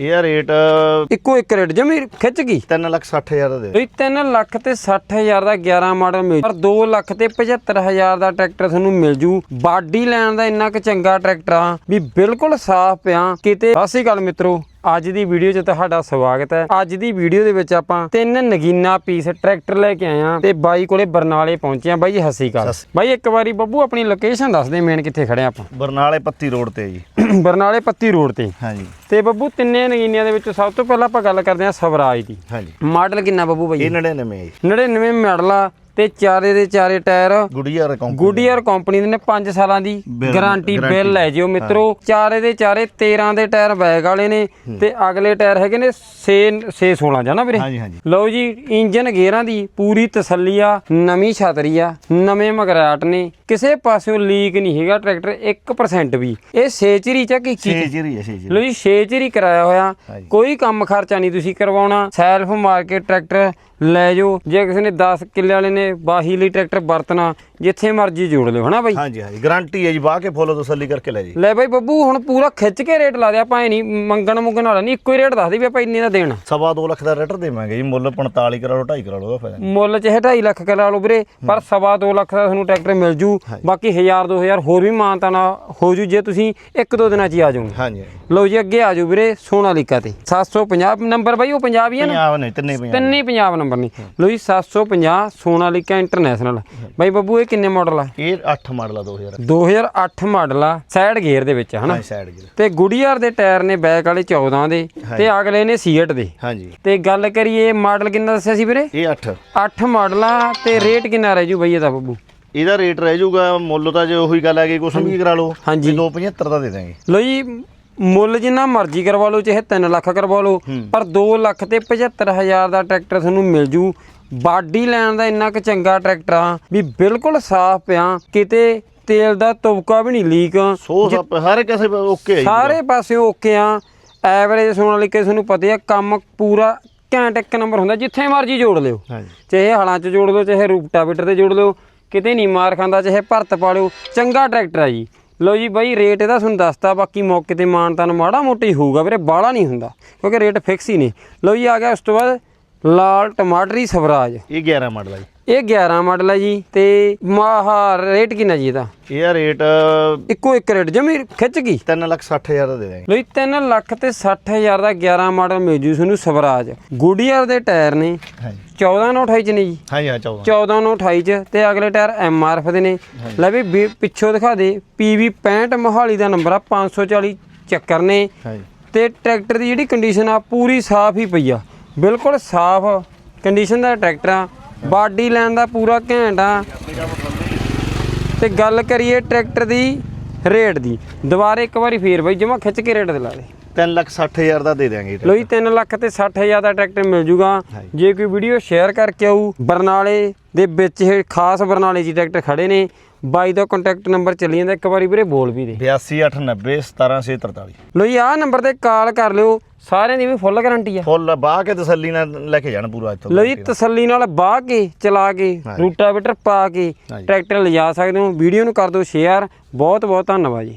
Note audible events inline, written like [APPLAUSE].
ਇਹਦਾ ਰੇਟ ਇੱਕੋ ਇੱਕ ਰੇਟ ਜਮੀ ਖਿੱਚ ਗਈ। 3 ਲੱਖ 60 ਹਜ਼ਾਰ ਦਾ। ਦੇ ਬਈ 3 ਲੱਖ ਤੇ 60000 ਦਾ 11 ਮਾਡਲ ਮਿਲ ਪਰ 2 ਲੱਖ ਤੇ 75000 ਦਾ ਟਰੈਕਟਰ ਤੁਹਾਨੂੰ ਮਿਲ ਜੂ। ਬਾਡੀ ਲੈਣ ਦਾ ਇੰਨਾ ਕੁ ਚੰਗਾ ਟਰੈਕਟਰ ਆ ਵੀ ਬਿਲਕੁਲ ਸਾਫ਼ ਪਿਆ। ਕਿਤੇ ਸਤਿ ਸ਼੍ਰੀ ਅਕਾਲ ਮਿੱਤਰੋ। ਅੱਜ ਦੀ ਵੀਡੀਓ 'ਚ ਤੁਹਾਡਾ ਸਵਾਗਤ ਹੈ। ਅੱਜ ਦੀ ਵੀਡੀਓ ਦੇ ਵਿੱਚ ਆਪਾਂ ਤਿੰਨ ਨਗੀਨਾ ਪੀਸ ਟਰੈਕਟਰ ਲੈ ਕੇ ਆਏ ਆ ਤੇ ਬਾਈ ਕੋਲੇ ਬਰਨਾਲੇ ਪਹੁੰਚੇ ਆ ਬਾਈ ਜੀ ਹੱਸੀ ਕਾਲ ਬਾਈ ਇੱਕ ਵਾਰੀ ਬੱਬੂ ਆਪਣੀ ਲੋਕੇਸ਼ਨ ਦੱਸ ਦੇ ਮੇਨ ਕਿੱਥੇ ਖੜੇ ਆਪਾਂ। ਬਰਨਾਲੇ ਪੱਤੀ ਰੋਡ ਤੇ ਜੀ। [CLEARS THROAT] ਬਰਨਾਲੇ ਪੱਤੀ ਰੋਡ ਤੇ। ਹਾਂਜੀ। ਤੇ ਬੱਬੂ ਤਿੰਨੇ ਨਗੀਨੀਆਂ ਦੇ ਵਿੱਚ ਸਭ ਤੋਂ ਪਹਿਲਾਂ ਆਪਾਂ ਗੱਲ ਕਰਦੇ ਆ ਸਵਰਾਜ ਦੀ। ਹਾਂਜੀ। ਮਾਡਲ ਕਿੰਨਾ ਬੱਬੂ ਬਾਈ? ਇਹ 99 ਹੈ ਜੀ। 99 ਮਾਡਲ ਆ। ਤੇ ਚਾਰੇ ਦੇ ਚਾਰੇ tyre Goodyear company Goodyear company ਦੇ ਨੇ 5 ਸਾਲਾਂ ਦੀ ਗਾਰੰਟੀ ਬਿੱਲ। ਲੈ ਜਿਓ ਮਿੱਤਰੋ। ਚਾਰੇ ਦੇ ਚਾਰੇ 13 ਦੇ ਟਾਇਰ ਬੈਗ ਵਾਲੇ ਨੇ ਤੇ ਅਗਲੇ ਟਾਇਰ ਹੈਗੇ ਨੇ 6 6 16 ਜਾਨਾ ਵੀਰੇ? ਹਾਂਜੀ ਹਾਂਜੀ। ਲਓ ਜੀ ਇੰਜਨ ਗੇਅਰਾਂ ਦੀ ਪੂਰੀ ਤਸੱਲੀ ਆ ਨਵੀਂ ਛਤਰੀ ਆ ਨਵੇਂ ਮਗਰਾਟ ਨੇ। ਕਿਸੇ ਪਾਸਿਓਂ ਲੀਕ ਨਹੀਂ ਹੈਗਾ ਟਰੈਕਟਰ 1% ਵੀ। ਇਹ ਸੇਚਰੀ ਚ ਕੀ ਕੀ ਛੇ ਜਿਹੜੀ ਹੈ ਛੇ ਜਿਹੜੀ ਲੋ ਜੀ 6 ਚ ਹੀ ਕਰਾਇਆ ਹੋਇਆ। ਕੋਈ ਕੰਮ ਖਰਚਾ ਨਹੀਂ ਤੁਸੀਂ ਕਰਵਾਉਣਾ। ਸੈਲਫ ਮਾਰਕੀਟ ਟਰੈਕਟਰ ਲੈ ਜਾਓ। ਜੇ ਕਿਸੇ ਨੇ 10 ਕਿੱਲੇ ਵਾਲੇ ਨੇ ਬਾਹੀ ਲਈ ਟਰੈਕਟਰ ਵਰਤਣਾ ਜਿੱਥੇ ਮਰਜ਼ੀ ਜੋੜ ਲਿਓ ਹਨਾ ਬਾਈ? ਹਾਂਜੀ ਹਾਂਜੀ। ਗਾਰੰਟੀ ਹੈ ਜੀ ਬਾਹ ਕੇ ਫੋਲੋ ਤਸੱਲੀ ਕਰਕੇ ਲੈ ਜੀ। ਲੈ ਬਾਈ ਬੱਬੂ ਹੁਣ ਪੂਰਾ ਖਿੱਚ ਕੇ ਰੇਟ ਲਾ ਦਿਆ ਆਪਾਂ ਇਹ ਨਹੀਂ ਮੰਗਣ ਮੁੰਗਣ ਵਾਲਾ ਨਹੀਂ ਇੱਕੋ ਹੀ ਰੇਟ ਦੱਸ ਦੇ ਵੀ ਆਪਾਂ ਇੰਨੇ ਦਾ ਦੇਣਾ। ਸਵਾ 2 ਲੱਖ ਦਾ ਰੇਟਰ ਦੇਵਾਂਗੇ ਜੀ ਮੁੱਲ 45 ਕਰਾ ਲਓ 2.5 ਕਰਾ ਲਓ ਫਾਇਦਾ। ਮੁੱਲ ਚ 2.5 ਲੱਖ ਕਰਾ ਲਓ ਵੀਰੇ ਪਰ ਸਵਾ 2 ਲੱਖ ਦਾ ਤੁਹਾਨੂੰ ਟਰੈਕਟਰ ਮਿਲ ਜੂ ਬਾਕੀ 1000 2000 ਹੋਰ ਵੀ ਮਾਨਤਾ ਨਾ ਹੋ ਜੂ ਜੇ ਤੁਸੀਂ ਇੱਕ ਦੋ ਦਿਨਾਂ ਚ ਹੀ ਆ ਜਾਓਗੇ। ਹਾਂਜੀ ਲਓ ਜੀ ਅੱਗੇ ਆ ਜਾਓ ਵੀਰੇ ਸੋਨਾਲੀਕਾ ਤੇ। 750 ਨੰਬਰ ਬਾਈ ਉਹ ਪੰਜਾਬ ਹੀ ਹੈ ਨਾ? ਪੰਜਾਬ ਨਹੀਂ ਤਿੰਨੇ ਪੰਜਾਬ ਤਿੰਨੇ ਪੰਜਾਬ ਨੰਬਰ ਨੇ। ਲੋ ਜੀ 750 ਸੋਨਾਲੀਕਾ ਇੰਟਰਨੈਸ਼ਨਲ। ਬਾਈ ਬੱਬੂ ਇਹ ਕਿੰਨੇ ਮਾਡਲ ਆ? ਇਹ 8 ਮਾਡਲ ਆ 2000 2008 ਮਾਡਲ ਆ ਸਾਈਡ ਗੇਅਰ ਦੇ ਵਿੱਚ ਹਨਾ? ਹਾਂ ਸਾਈਡ ਗਿਰ ਤੇ ਗੁੜੀਆਰ ਦੇ ਟਾਇਰ ਨੇ ਬੈਕ ਵਾਲੇ 14 ਦੇ ਤੇ ਅਗਲੇ ਨੇ ਸੀਟ ਦੇ। ਹਾਂਜੀ। ਤੇ ਗੱਲ ਕਰੀਏ ਮਾਡਲ ਕਿੰਨਾ ਦੱਸਿਆ ਸੀ ਵੀਰੇ? ਇਹ 8 8 ਮਾਡਲ ਆ ਤੇ ਰੇਟ ਕਿੰਨਾ ਰਹਿ ਜੂ ਬਈ ਇਹਦਾ ਬੱਬੂ? ਇਹਦਾ ਰੇਟ ਰਹਿ ਜਾਊਗਾ ਮੁੱਲ ਤਾਂ ਜੇ ਉਹੀ ਗੱਲ ਹੈ ਕਿ ਕੁਛ ਵੀ ਕਰਾ ਲਓ ਹਾਂਜੀ। 275 ਦਾ ਦੇ ਦਾਂਗੇ ਲੋ ਜੀ ਮੁੱਲ ਜਿੰਨਾ ਮਰਜ਼ੀ ਕਰਵਾ ਲਓ ਚਾਹੇ 3 ਲੱਖ ਕਰਵਾ ਲਓ ਪਰ 2 ਲੱਖ ਤੇ 75000 ਦਾ ਟਰੈਕਟਰ ਤੁਹਾਨੂੰ ਮਿਲ ਜੂ। ਬਾਡੀ ਲੈਣ ਦਾ ਇੰਨਾ ਕੁ ਚੰਗਾ ਟਰੈਕਟਰ ਆ ਵੀ ਬਿਲਕੁਲ ਸਾਫ਼ ਪਿਆ ਕਿਤੇ ਤੇਲ ਦਾ ਤੁਬਕਾ ਵੀ ਨਹੀਂ ਲੀਕ। ਸੋ ਸਭ ਹਰ ਕਿਸੇ ਓਕੇ ਹੈ ਸਾਰੇ ਪਾਸੇ ਓਕੇ ਆ। ਐਵਰੇਜ ਸੁਣਨ ਲਈ ਕਿ ਤੁਹਾਨੂੰ ਪਤਾ ਹੀ ਕੰਮ ਪੂਰਾ ਘੈਂਟ ਇੱਕ ਨੰਬਰ ਹੁੰਦਾ ਜਿੱਥੇ ਮਰਜ਼ੀ ਜੋੜ ਲਿਓ। ਚਾਹੇ ਹਲਾਂ 'ਚ ਜੋੜ ਲਓ ਚਾਹੇ ਰੂਪਟਾਵੇਟਰ ਤੇ ਜੋੜ ਲਿਓ ਕਿਤੇ ਨਹੀਂ ਮਾਰ ਖਾਂਦਾ ਚਾਹੇ ਭਰਤ ਪਾ ਲਿਓ ਚੰਗਾ ਟਰੈਕਟਰ ਆ ਜੀ। ਲਓ ਜੀ ਬਾਈ ਰੇਟ ਇਹਦਾ ਤੁਹਾਨੂੰ ਦੱਸਤਾ ਬਾਕੀ ਮੌਕੇ ਤੇ ਮਾਨਤਾਨ ਮਾੜਾ ਮੋਟਾ ਹੀ ਹੋਊਗਾ ਵੀਰੇ ਬਾਹਲਾ ਨਹੀਂ ਹੁੰਦਾ ਕਿਉਂਕਿ ਰੇਟ ਫਿਕਸ ਹੀ ਨੇ। ਲਓ ਜੀ ਆ ਗਿਆ ਉਸ ਤੋਂ ਬਾਅਦ ਲਾਲ ਟਮਾਟਰੀ ਸਵਰਾਜ। ਇਹ 11 ਮਾਡਲ ਆ ਜੀ। ਇਹ 11 ਮਾਡਲ ਹੈ ਜੀ ਤੇ ਮਾਹਾ ਰੇਟ ਕਿੰਨਾ ਜੀ ਇਹਦਾ? ਇਹਦਾ ਰੇਟ ਇੱਕੋ ਇੱਕ ਰੇਟ ਜਮੀ ਖਿੱਚ ਗਈ? 3 ਲੱਖ 60 ਹਜ਼ਾਰ ਦਾ ਦੇ ਦਾਂਗੇ ਲਈ 3 ਲੱਖ ਤੇ 60000 ਦਾ 11 ਮਾਡਲ ਮਿਲ ਜੂ ਤੁਹਾਨੂੰ ਸਵਰਾਜ। ਗੁਡੀਅਰ ਦੇ ਟਾਇਰ ਨੇ ਹਾਂਜੀ। 14 ਨੂੰ 28 ਚ ਨੇ ਜੀ। ਹਾਂਜੀ ਹਾਂ 14 14 ਨੂੰ 28 ਚ ਤੇ ਅਗਲੇ ਟਾਇਰ ਐਮਆਰਐਫ ਦੇ ਨੇ। ਲੈ ਵੀ ਪਿੱਛੋਂ ਦਿਖਾ ਦੇ ਪੀਵੀ 65 ਮੋਹਾਲੀ ਦਾ ਨੰਬਰ ਆ 540 ਚੱਕਰ ਨੇ। ਤੇ ਟਰੈਕਟਰ ਦੀ ਜਿਹੜੀ ਕੰਡੀਸ਼ਨ ਆ ਪੂਰੀ ਸਾਫ਼ ਹੀ ਪਈ ਆ। ਬਿਲਕੁਲ ਸਾਫ਼ ਕੰਡੀਸ਼ਨ ਦਾ ਟਰੈਕਟਰ ਆ। ਬਾਡੀ ਲੈਣ ਦਾ ਪੂਰਾ ਘੈਂਟ ਆ। ਤੇ ਗੱਲ ਕਰੀਏ ਟਰੈਕਟਰ ਦੀ ਰੇਟ ਦੀ। ਦੁਬਾਰੇ ਇੱਕ ਵਾਰੀ ਫੇਰ ਬਈ ਜਮਾ ਖਿੱਚ ਕੇ ਰੇਟ ਦਿਲਾ ਦੇ। 3 ਲੱਖ 60 ਹਜ਼ਾਰ ਦਾ ਦੇ ਦਾਂਗੇ ਲੋ ਜੀ 3 ਲੱਖ ਤੇ 60000 ਦਾ ਟਰੈਕਟਰ ਮਿਲ ਜੂਗਾ। ਜੇ ਕੋਈ ਵੀਡੀਓ ਸ਼ੇਅਰ ਕਰਕੇ ਆਊ ਬਰਨਾਲੇ ਦੇ ਵਿੱਚ ਇਹ ਖਾਸ ਬਰਨਾਲੇ ਜੀ ਟਰੈਕਟਰ ਖੜੇ ਨੇ। ਬਾਈ ਦਾ ਕੰਟੈਕਟ ਨੰਬਰ ਚੱਲੀ ਜਾਂਦਾ ਇੱਕ ਵਾਰੀ ਵੀਰੇ ਬੋਲ ਵੀ ਦੇ। 8289 17643 ਲੋ ਜੀ ਆਹ ਨੰਬਰ ਤੇ ਕਾਲ ਕਰ ਲਿਓ। ਸਾਰਿਆਂ ਦੀ ਵੀ ਫੁੱਲ ਗਾਰੰਟੀ ਆ। ਫੁੱਲ ਬਾਹ ਕੇ ਤਸੱਲੀ ਨਾਲ ਲੈ ਕੇ ਜਾਣ ਪੂਰਾ ਲੋ ਜੀ ਤਸੱਲੀ ਨਾਲ ਬਾਹ ਕੇ ਚਲਾ ਕੇ ਰੂਟਾਵੇਟਰ ਪਾ ਕੇ। ਟਰੈਕਟਰ ਲਿਜਾ ਸਕਦੇ ਹੋ। ਵੀਡੀਓ ਨੂੰ ਕਰ ਦਿਓ ਸ਼ੇਅਰ ਬਹੁਤ ਬਹੁਤ ਧੰਨਵਾਦ ਜੀ।